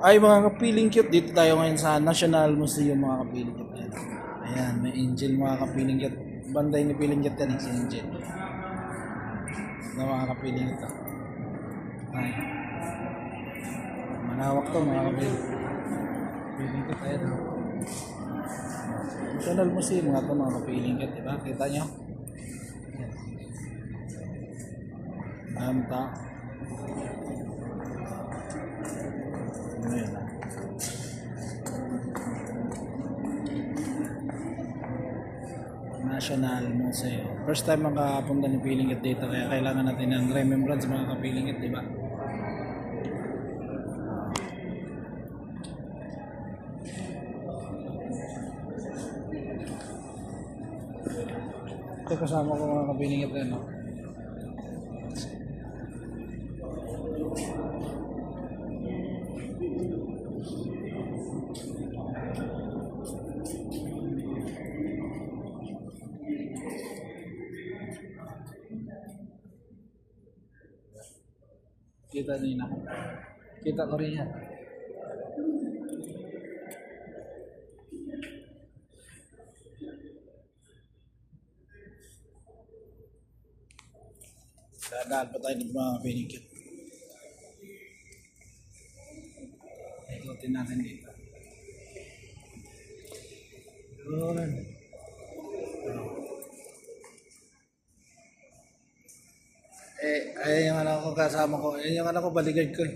Ay mga kapiling cute, dito tayo ngayon sa National Museum mga kapiling cute. Ayan, Ayan may angel mga kapiling cute. Banday ni piling cute yan, si angel. Na mga kapiling ito. Ay. Manawak to mga kapiling. Kapiling cute, ayan. oh. National Museum nga to mga kapiling cute, diba? Kita nyo? Ayan. Ang tao. National Museum. First time makapunta ni Pilingit dito kaya kailangan natin ng remembrance mga kapilingit, di ba? Ito kasama ko mga kapilingit rin, Kita niyo na. Kita ko rin yan. Dadaan pa tayo ng mga pinikit. Ikutin natin dito. Yun. Ayan yung anak ko kasama ko. Ayan yung anak ko, bodyguard ko eh.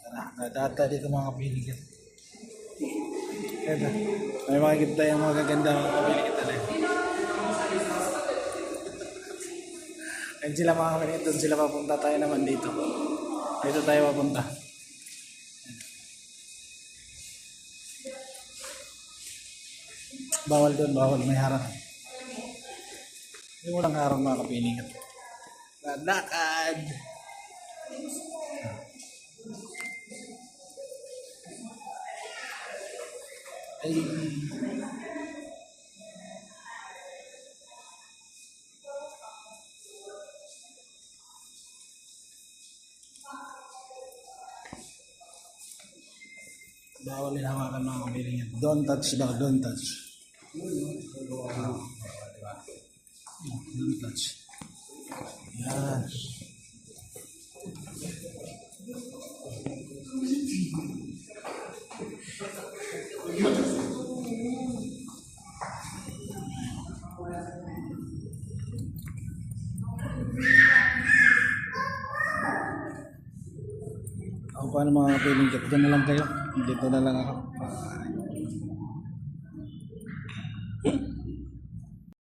Tara, nadata dito mga kapiligid. Ayan. May makikita yung mga gaganda mga kapiligid eh. Ayan sila mga kapiligid. Doon sila papunta tayo naman dito. Dito tayo papunta. Bawal doon, bawal. May harang. Yung walang harang mga kapilingan. Lalakad! Ay. Bawal din hawakan mga kapilingan. Don't touch daw, don't touch. Ah, diba? Don't touch. Yan. Ako paano mga kapiling kit? Doon na lang kayo. Dito na lang ako.